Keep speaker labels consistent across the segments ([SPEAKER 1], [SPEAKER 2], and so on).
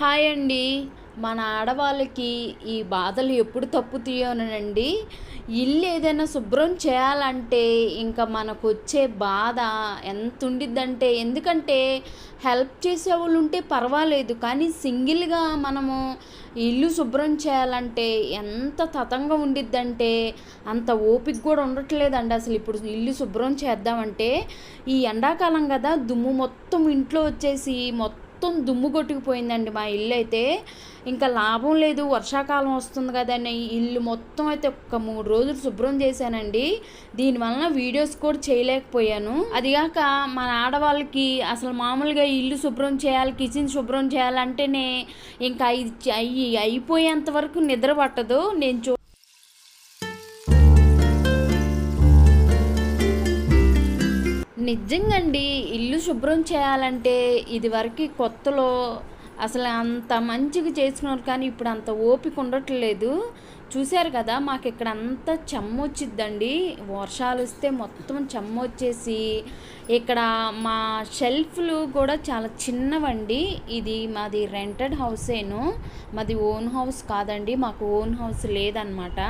[SPEAKER 1] Hi అండి. మన ఆడవాళ్ళకి ఈ బాధలు ఎప్పుడు తప్పు తీయనండి ఇల్లు ఏదైనా శుభ్రం చేయాలంటే ఇంకా మనకు వచ్చే బాధ ఎంత ఉండిద్దంటే ఎందుకంటే హెల్ప్ చేసేవాళ్ళు ఉంటే పర్వాలేదు కానీ సింగిల్గా మనము ఇల్లు శుభ్రం చేయాలంటే ఎంత తతంగా ఉండిద్దంటే అంత ఓపిక కూడా ఉండట్లేదండి. అసలు ఇప్పుడు ఇల్లు శుభ్రం చేద్దామంటే ఈ ఎండాకాలం కదా దుమ్ము మొత్తం ఇంట్లో వచ్చేసి మొత్తం మొత్తం దుమ్ము కొట్టుకుపోయిందండి మా ఇల్లు అయితే. ఇంకా లాభం లేదు వర్షాకాలం వస్తుంది కదండి. ఇల్లు మొత్తం అయితే ఒక మూడు రోజులు శుభ్రం చేశానండి. దీనివలన వీడియోస్ కూడా చేయలేకపోయాను. అదిగాక మన ఆడవాళ్ళకి అసలు మామూలుగా ఇల్లు శుభ్రం చేయాలి కిచెన్ శుభ్రం చేయాలంటేనే ఇంకా అయి అయిపోయేంత వరకు నిద్ర పట్టదు. నేను చూ నిజంగా అండి ఇల్లు శుభ్రం చేయాలంటే ఇదివరకు కొత్తలో అసలు అంత మంచిగా చేసుకున్నారు కానీ ఇప్పుడు అంత ఓపిక ఉండట్లేదు. చూశారు కదా మాకు ఇక్కడ అంతా చెమ్మ వచ్చిద్దండి వర్షాలు వస్తే మొత్తం చెమ్మ వచ్చేసి ఇక్కడ మా షెల్ఫ్లు కూడా చాలా చిన్నవండి. ఇది మాది రెంటెడ్ హౌసేను. మాది ఓన్ హౌస్ కాదండి మాకు ఓన్ హౌస్ లేదనమాట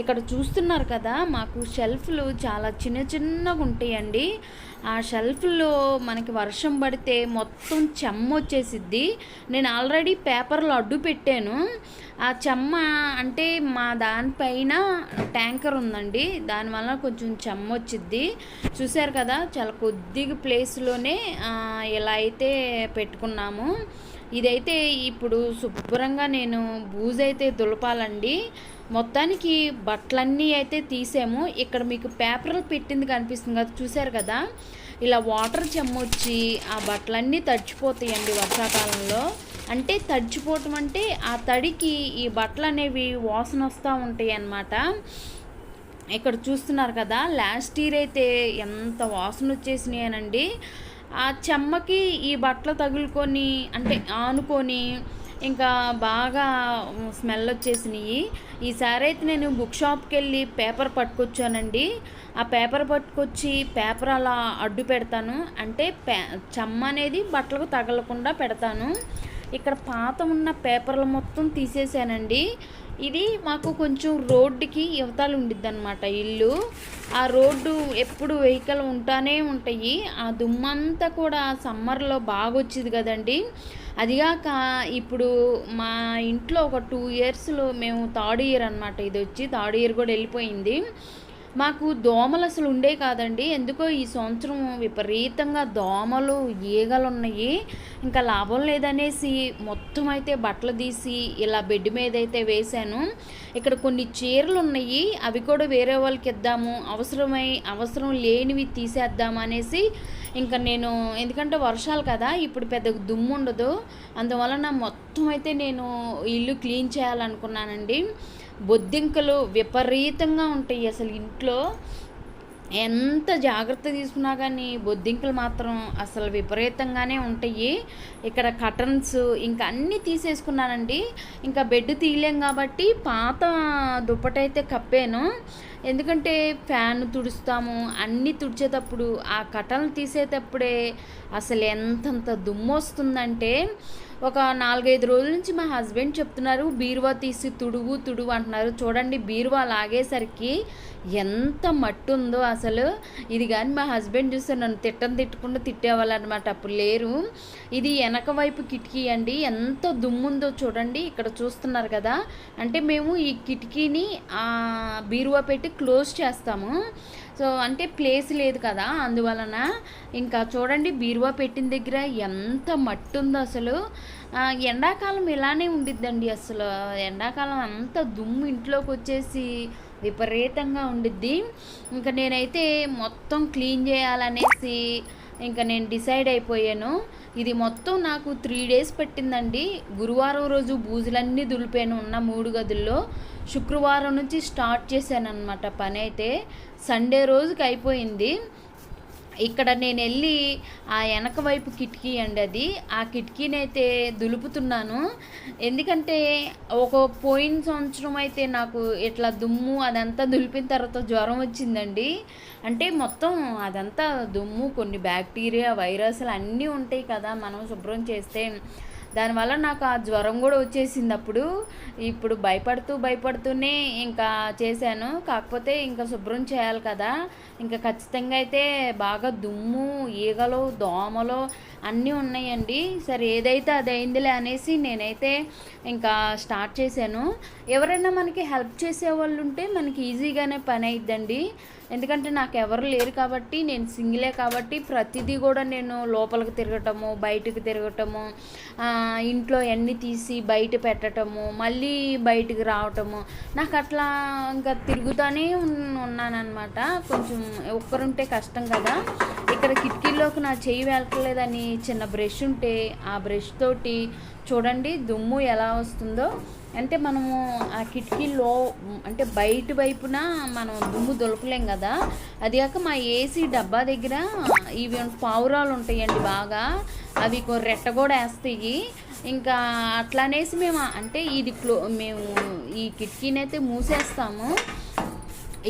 [SPEAKER 1] ఇక్కడ చూస్తున్నారు కదా మాకు షెల్ఫ్లు చాలా చిన్న చిన్నగా ఉంటాయండి ఆ షెల్ఫ్లో మనకి వర్షం పడితే మొత్తం చెమ్మ వచ్చేసిద్ది. నేను ఆల్రెడీ పేపర్లో అడ్డు పెట్టాను. ఆ చెమ్మ అంటే మా దానిపైన ట్యాంకర్ ఉందండి. దానివల్ల కొంచెం చెమ్మ వచ్చిద్ది. చూశారు కదా చాలా కొద్దిగా ప్లేస్లోనే ఇలా అయితే పెట్టుకున్నాము. ఇదైతే ఇప్పుడు శుభ్రంగా నేను బూజైతే దులపాలండి. మొత్తానికి బట్టలన్నీ అయితే తీసాము. ఇక్కడ మీకు పేపర్లు పెట్టింది కనిపిస్తుంది కదా చూసారు కదా? ఇలా వాటర్ చెమ్మొచ్చి ఆ బట్టలన్నీ తడిచిపోతాయండి వర్షాకాలంలో. అంటే తడిచిపోవటం అంటే ఆ తడికి ఈ బట్టలు అనేవి వాసన వస్తూ ఉంటాయి అన్నమాట. ఇక్కడ చూస్తున్నారు కదా లాస్ట్ ఇయర్ అయితే ఎంత వాసన వచ్చేసినాయనండి. ఆ చెమ్మకి ఈ బట్టలు తగులుకొని అంటే ఆనుకొని ఇంకా బాగా స్మెల్ వచ్చేసినాయి. ఈసారి అయితే నేను బుక్ షాప్కి వెళ్ళి పేపర్ పట్టుకొచ్చానండి. ఆ పేపర్ పట్టుకొచ్చి పేపర్ అలా అడ్డు పెడతాను. అంటే పే చెమ్మ అనేది బట్టలకు తగలకుండా పెడతాను. ఇక్కడ పాత ఉన్న పేపర్లు మొత్తం తీసేసానండి. ఇది మాకు కొంచెం రోడ్డుకి యువతలు ఉండిద్ది అనమాట ఇల్లు. ఆ రోడ్డు ఎప్పుడు వెహికల్ ఉంటానే ఉంటాయి. ఆ దుమ్మంతా కూడా సమ్మర్లో బాగా వచ్చేది కదండి. అదిగాక ఇప్పుడు మా ఇంట్లో ఒక టూ ఇయర్స్లో మేము థర్డ్ ఇయర్ అనమాట ఇది వచ్చి థర్డ్ ఇయర్ కూడా వెళ్ళిపోయింది. మాకు దోమలు అసలు ఉండే కాదండి. ఎందుకో ఈ సంవత్సరం విపరీతంగా దోమలు ఈగలు ఉన్నాయి ఇంకా లాభం లేదనేసి మొత్తం అయితే బట్టలు తీసి ఇలా బెడ్ మీద అయితే వేశాను. ఇక్కడ కొన్ని చీరలు ఉన్నాయి అవి కూడా వేరే వాళ్ళకి ఇద్దాము. అవసరమై అవసరం లేనివి తీసేద్దాము అనేసి ఇంకా నేను ఎందుకంటే వర్షాలు కదా ఇప్పుడు పెద్ద దుమ్ము ఉండదు. అందువలన మొత్తం అయితే నేను ఇల్లు క్లీన్ చేయాలనుకున్నానండి. బొద్దింకలు విపరీతంగా ఉంటాయి అసలు ఇంట్లో. ఎంత జాగ్రత్త తీసుకున్నా కానీ బొద్దింకలు మాత్రం అసలు విపరీతంగానే ఉంటాయి. ఇక్కడ కటన్స్ ఇంకా అన్నీ తీసేసుకున్నానండి. ఇంకా బెడ్ తీయలేం కాబట్టి పాత దుప్పటైతే కప్పాను. ఎందుకంటే ఫ్యాన్ తుడుస్తాము అన్నీ తుడిచేటప్పుడు ఆ కటన్లు తీసేటప్పుడే అసలు ఎంతంత దుమ్ము వస్తుందంటే ఒక నాలుగైదు రోజుల నుంచి మా హస్బెండ్ చెప్తున్నారు బీరువా తీసి తుడువు తుడువు అంటున్నారు. చూడండి బీరువా లాగేసరికి ఎంత మట్టు ఉందో అసలు. ఇది కానీ మా హస్బెండ్ చూస్తే నన్ను తిట్టని తిట్టకుండా తిట్టేవాళ్ళనమాట అప్పుడు లేరు. ఇది వెనక వైపు కిటికీ అండి. ఎంత దుమ్ముందో చూడండి ఇక్కడ చూస్తున్నారు కదా. అంటే మేము ఈ కిటికీని బీరువా పెట్టి క్లోజ్ చేస్తాము. సో అంటే ప్లేస్ లేదు కదా అందువలన. ఇంకా చూడండి బీరువా పెట్టిన దగ్గర ఎంత మట్టి ఉందో అసలు. ఎండాకాలం ఇలానే ఉండిద్దండి అసలు. ఎండాకాలం అంత దుమ్ము ఇంట్లోకి వచ్చేసి విపరీతంగా ఉండిద్ది. ఇంకా నేనైతే మొత్తం క్లీన్ చేయాలనేసి ఇంకా నేను డిసైడ్ అయిపోయాను. ఇది మొత్తం నాకు త్రీ డేస్ పెట్టిందండి. గురువారం రోజు బూజులన్నీ దులిపాను ఉన్న మూడు గదుల్లో. శుక్రవారం నుంచి స్టార్ట్ చేశాను అనమాట పని అయితే సండే రోజుకి అయిపోయింది. ఇక్కడ నేను వెళ్ళి ఆ వెనక వైపు కిటికీ అండి అది. ఆ కిటికీని అయితే దులుపుతున్నాను. ఎందుకంటే ఒక పోయిన సంవత్సరం అయితే నాకు ఇట్లా దుమ్ము అదంతా దులిపిన తర్వాత జ్వరం వచ్చిందండి. అంటే మొత్తం అదంతా దుమ్ము కొన్ని బ్యాక్టీరియా వైరస్లు అన్నీ ఉంటాయి కదా మనం శుభ్రం చేస్తే. దానివల్ల నాకు ఆ జ్వరం కూడా వచ్చేసింది అప్పుడు ఇప్పుడు భయపడుతూ భయపడుతూనే ఇంకా చేశాను. కాకపోతే ఇంకా శుభ్రం చేయాలి కదా. ఇంకా ఖచ్చితంగా అయితే బాగా దుమ్ము ఈగలు దోమలు అన్నీ ఉన్నాయండి. సరే ఏదైతే అది అయిందిలే అనేసి నేనైతే ఇంకా స్టార్ట్ చేశాను. ఎవరైనా మనకి హెల్ప్ చేసే వాళ్ళు ఉంటే మనకి ఈజీగానే పని అయిద్దండి. ఎందుకంటే నాకు ఎవరు లేరు కాబట్టి నేను సింగిలే కాబట్టి ప్రతిదీ కూడా నేను లోపలికి తిరగటము బయటకు తిరగటము ఇంట్లో ఎన్ని తీసి బయట పెట్టటము మళ్ళీ బయటకు రావటము. నాకు అట్లా ఇంకా తిరుగుతూనే ఉన్నానన్నమాట. కొంచెం ఒక్కరుంటే కష్టం కదా. ఇక్కడ కిటికీలోకి నా చెయ్యి వెళ్ళట్లేదని చిన్న బ్రష్ ఉంటే ఆ బ్రష్ తోటి చూడండి దుమ్ము ఎలా వస్తుందో. అంటే మనము ఆ కిటికీలో అంటే బయట వైపున మనం దుమ్ము దొలకలేం కదా. అది కాక మా ఏసీ డబ్బా దగ్గర ఇవి పావురాలు ఉంటాయండి బాగా. అవి రెట్ట కూడా వేస్తాయి. ఇంకా అట్లానేసి మేము అంటే ఇది క్లో మేము ఈ కిటికీనైతే మూసేస్తాము.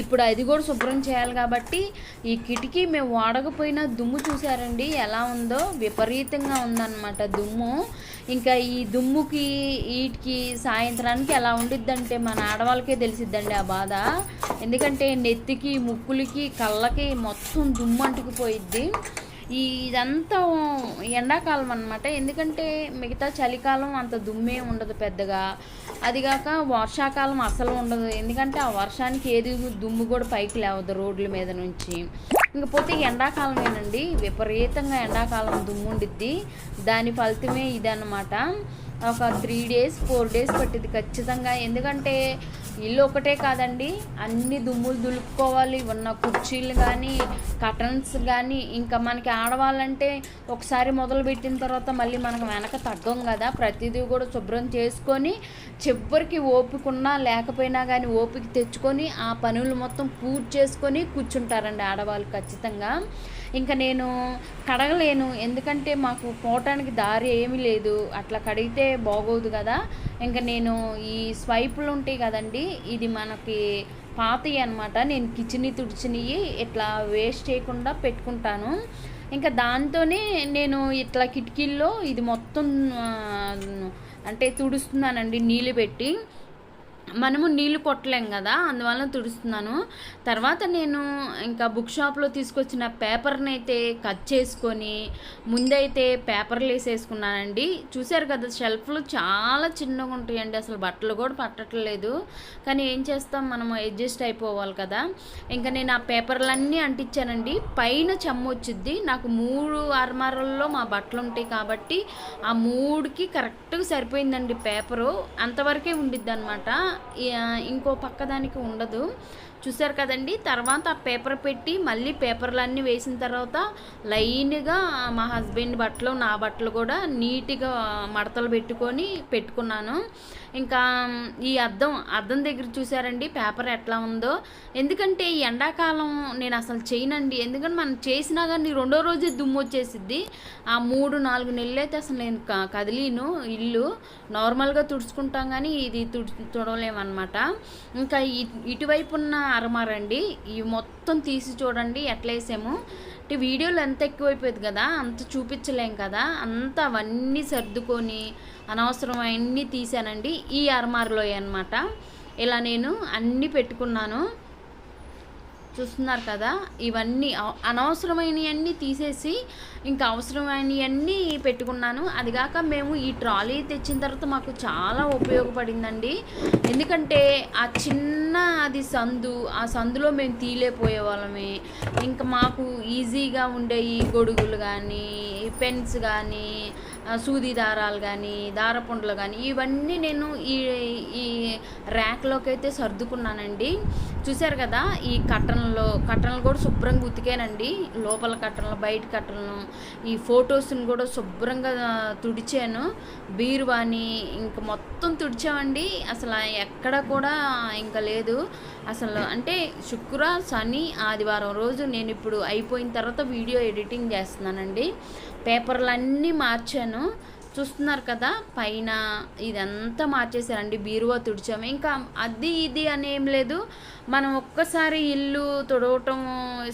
[SPEAKER 1] ఇప్పుడు అది కూడా శుభ్రం చేయాలి కాబట్టి ఈ కిటికీ మేము వాడకపోయినా దుమ్ము చూసారండి ఎలా ఉందో విపరీతంగా ఉందన్నమాట దుమ్ము. ఇంకా ఈ దుమ్ముకి వీటికి సాయంత్రానికి ఎలా ఉండిద్దంటే మన ఆడవాళ్ళకే తెలిసిద్దండి ఆ బాధ. ఎందుకంటే నెత్తికి ముక్కులకి కళ్ళకి మొత్తం దుమ్ము అంటుకుపోయిద్ది. ఇదంతా ఎండాకాలం అనమాట ఎందుకంటే మిగతా చలికాలం అంత దుమ్మే ఉండదు పెద్దగా. అదిగాక వర్షాకాలం అసలు ఉండదు. ఎందుకంటే ఆ వర్షానికి ఏది దుమ్ము కూడా పైకి లేవదు రోడ్ల మీద నుంచి. ఇంకపోతే ఎండాకాలమేనండి విపరీతంగా ఎండాకాలం దుమ్ము ఉండిద్ది. దాని ఫలితమే ఇదన్నమాట. ఒక త్రీ డేస్ ఫోర్ డేస్ పట్టింది ఖచ్చితంగా. ఎందుకంటే ఇల్లు ఒకటే కాదండి. అన్ని దుమ్ములు దులుపుకోవాలి. ఉన్న కుర్చీలు కానీ కటన్స్ కానీ ఇంకా మనకి ఆడవాళ్ళంటే ఒకసారి మొదలు పెట్టిన తర్వాత మళ్ళీ మనకు వెనక తగ్గం కదా. ప్రతిదీ కూడా శుభ్రం చేసుకొని చివరికి ఓపిక ఉన్నా లేకపోయినా కానీ ఓపిక తెచ్చుకొని ఆ పనులు మొత్తం పూర్తి చేసుకొని కూర్చుంటారండి ఆడవాళ్ళు ఖచ్చితంగా. ఇంకా నేను కడగలేను. ఎందుకంటే మాకు పోవటానికి దారి ఏమీ లేదు. అట్లా కడిగితే బాగోదు కదా. ఇంకా నేను ఈ స్వైపులు ఉంటాయి కదండి ఇది మనకి పాతవి అనమాట నేను కిచెన్ తుడిచినవి ఇట్లా వేస్ట్ చేయకుండా పెట్టుకుంటాను. ఇంకా దాంతోనే నేను ఇట్లా కిటికీల్లో ఇది మొత్తం అంటే తుడుస్తున్నానండి నీళ్ళు పెట్టి. మనము నీళ్ళు కొట్టలేం కదా అందువల్ల తుడుస్తున్నాను. తర్వాత నేను ఇంకా బుక్ షాప్లో తీసుకొచ్చిన పేపర్ని అయితే కట్ చేసుకొని ముందైతే పేపర్లు వేసేసుకున్నానండి. చూశారు కదా షెల్ఫ్లు చాలా చిన్నగా ఉంటాయండి అసలు బట్టలు కూడా పట్టట్లేదు. కానీ ఏం చేస్తాం మనము అడ్జస్ట్ అయిపోవాలి కదా. ఇంకా నేను ఆ పేపర్లన్నీ అంటించానండి. పైన చెమ్మ వచ్చింది నాకు మూడు అర్మారాల్లో మా బట్టలు ఉంటాయి కాబట్టి ఆ మూడుకి కరెక్ట్గా సరిపోయిందండి పేపరు. అంతవరకే ఉండిద్ది అనమాట ఇంకో పక్క దానికి ఉండదు. చూసారు కదండి. తర్వాత ఆ పేపర్ పెట్టి మళ్ళీ పేపర్లన్నీ వేసిన తర్వాత లైన్గా మా హస్బెండ్ బట్టలు నా బట్టలు కూడా నీట్గా మడతలు పెట్టుకొని పెట్టుకున్నాను. ఇంకా ఈ అద్దం అద్దం దగ్గర చూసారండి పేపర్ ఎట్లా ఉందో. ఎందుకంటే ఈ ఎండాకాలం నేను అసలు చేయనండి. ఎందుకంటే మనం చేసినా కానీ రెండో రోజే దుమ్ము వచ్చేసిద్ది. ఆ మూడు నాలుగు నెలలు అయితే అసలు నేను కదిలీను ఇల్లు. నార్మల్గా తుడుచుకుంటాం కానీ ఇది తుడు తుడవలేమన్నమాట. ఇంకా ఇటువైపు ఉన్న అరమారండి ఇవి మొత్తం తీసి చూడండి ఎట్లా వేసాము అంటే వీడియోలు ఎంత ఎక్కువైపోయింది కదా అంత చూపించలేం కదా. అంత అవన్నీ సర్దుకొని అనవసరం తీసానండి. ఈ అరమారులో అనమాట ఇలా నేను అన్నీ పెట్టుకున్నాను. చూస్తున్నారు కదా ఇవన్నీ అనవసరమైనవన్నీ తీసేసి ఇంకా అవసరమైనవన్నీ పెట్టుకున్నాను. అదిగాక మేము ఈ ట్రాలీ తెచ్చిన తర్వాత మాకు చాలా ఉపయోగపడిందండి. ఎందుకంటే ఆ చిన్న అది సందు ఆ సందులో మేము తీలేపోయే వాళ్ళమే. ఇంకా మాకు ఈజీగా ఉండే ఈ గొడుగులు కానీ పెన్స్ కానీ సూది దారాలు కానీ దారపుండలు కానీ ఇవన్నీ నేను ఈ ఈ ర్యాక్లోకి అయితే సర్దుకున్నానండి. చూశారు కదా ఈ కట్టన్లో కట్టన్లు కూడా శుభ్రంగా ఉతికానండి. లోపల కట్టన్లు బయట కట్టన్లు ఈ ఫొటోస్ని కూడా శుభ్రంగా తుడిచాను. బీరువాని ఇంకా మొత్తం తుడిచామండి. అసలు ఎక్కడ కూడా ఇంకా లేదు. అసలు అంటే శుక్ర శని ఆదివారం రోజు నేను ఇప్పుడు అయిపోయిన తర్వాత వీడియో ఎడిటింగ్ చేస్తున్నానండి. పేపర్లన్నీ మార్చాను. చూస్తున్నారు కదా పైన ఇదంతా మార్చేసారండి బీరువా తుడిచాము. ఇంకా అది ఇది అని ఏం లేదు. మనం ఒక్కసారి ఇల్లు తుడవటం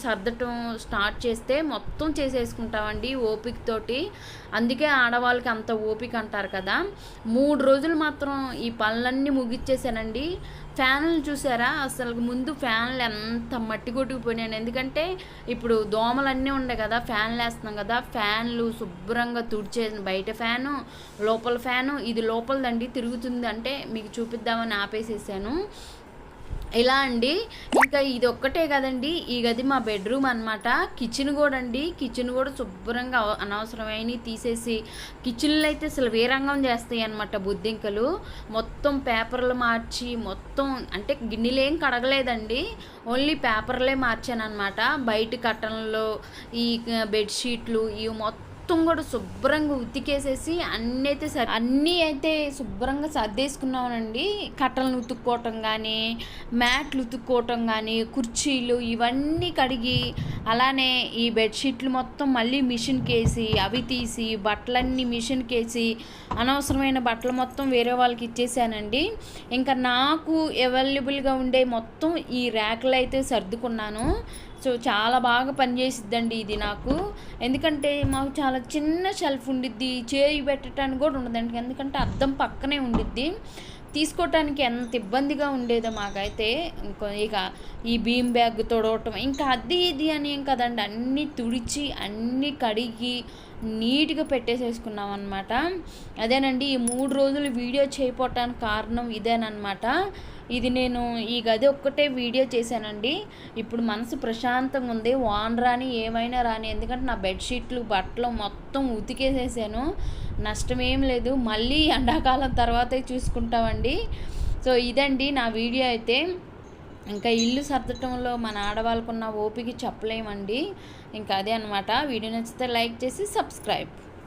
[SPEAKER 1] సర్దటం స్టార్ట్ చేస్తే మొత్తం చేసేసుకుంటామండి ఓపికతోటి అందుకే ఆడవాళ్ళకి అంత ఓపిక అంటారు కదా. మూడు రోజులు మాత్రం ఈ పనులన్నీ ముగిచ్చేసానండి. ఫ్యాన్లు చూసారా? అసలు ముందు ఫ్యాన్లు ఎంత మట్టి కొట్టుకుపోయినాను ఎందుకంటే ఇప్పుడు దోమలన్నీ ఉండే కదా ఫ్యాన్లు వేస్తున్నాం కదా ఫ్యాన్లు శుభ్రంగా తుడిచేసిన బయట ఫ్యాను లోపల ఫ్యాను ఇది లోపలదండి తిరుగుతుంది అంటే మీకు చూపిద్దామని ఆపేసేసాను. ఇలా అండి? ఇంకా ఇది ఒక్కటే కదండి ఈ గది మా బెడ్రూమ్ అనమాట కిచెన్ కూడా అండి కిచెన్ కూడా శుభ్రంగా అనవసరమైన తీసేసి కిచెన్లో అయితే అసలు వీరంగం చేస్తాయి అనమాట బుద్ధింకలు. మొత్తం పేపర్లు మార్చి మొత్తం అంటే గిన్నెలేం కడగలేదండి. ఓన్లీ పేపర్లే మార్చాను అనమాట బయట కట్టన్లో ఈ బెడ్షీట్లు ఇవి మొత్తం మొత్తం కూడా శుభ్రంగా ఉతికేసేసి అన్నీ అయితే సర్ అన్నీ అయితే శుభ్రంగా సర్దేసుకున్నామండి. కట్టలను ఉతుక్కోవటం కానీ మ్యాట్లు ఉతుక్కోవటం కానీ కుర్చీలు ఇవన్నీ కడిగి అలానే ఈ బెడ్షీట్లు మొత్తం మళ్ళీ మిషన్కి వేసి అవి తీసి బట్టలన్నీ మిషన్కి వేసి అనవసరమైన బట్టలు మొత్తం వేరే వాళ్ళకి ఇచ్చేసానండి. ఇంకా నాకు అవైలబుల్గా ఉండే మొత్తం ఈ ర్యాకులు అయితే సర్దుకున్నాను. సో చాలా బాగా పనిచేసిద్దండి ఇది నాకు. ఎందుకంటే మాకు చాలా చిన్న షెల్ఫ్ ఉండిద్ది చేయి పెట్టడానికి కూడా ఉండదండి. ఎందుకంటే అద్దం పక్కనే ఉండిద్ది. తీసుకోవటానికి ఎంత ఇబ్బందిగా ఉండేదో మాకైతే ఇంకో ఇక ఈ బీమ్ బ్యాగ్ తొడవటం ఇంకా అది ఇది అని ఏం కదండి. అన్నీ తుడిచి అన్నీ కడిగి నీట్గా పెట్టేసేసుకున్నాం అనమాట అదేనండి ఈ మూడు రోజులు వీడియో చేయపోవటానికి కారణం ఇదేనమాట ఇది నేను ఈ గది ఒక్కటే వీడియో చేశానండి. ఇప్పుడు మనసు ప్రశాంతంగా ఉంది. వాన్ రాని ఏమైనా రాని. ఎందుకంటే నా బెడ్షీట్లు బట్టలు మొత్తం ఉతికేసేసాను. నష్టమేం లేదు. మళ్ళీ ఎండాకాలం తర్వాతే చూసుకుంటామండి. సో ఇదండి నా వీడియో అయితే. ఇంకా ఇల్లు సర్దటంలో మన ఆడవాళ్ళకున్న ఓపిక చెప్పలేమండి. ఇంకా అదే అనమాట వీడియో నచ్చితే లైక్ చేసి సబ్స్క్రైబ్.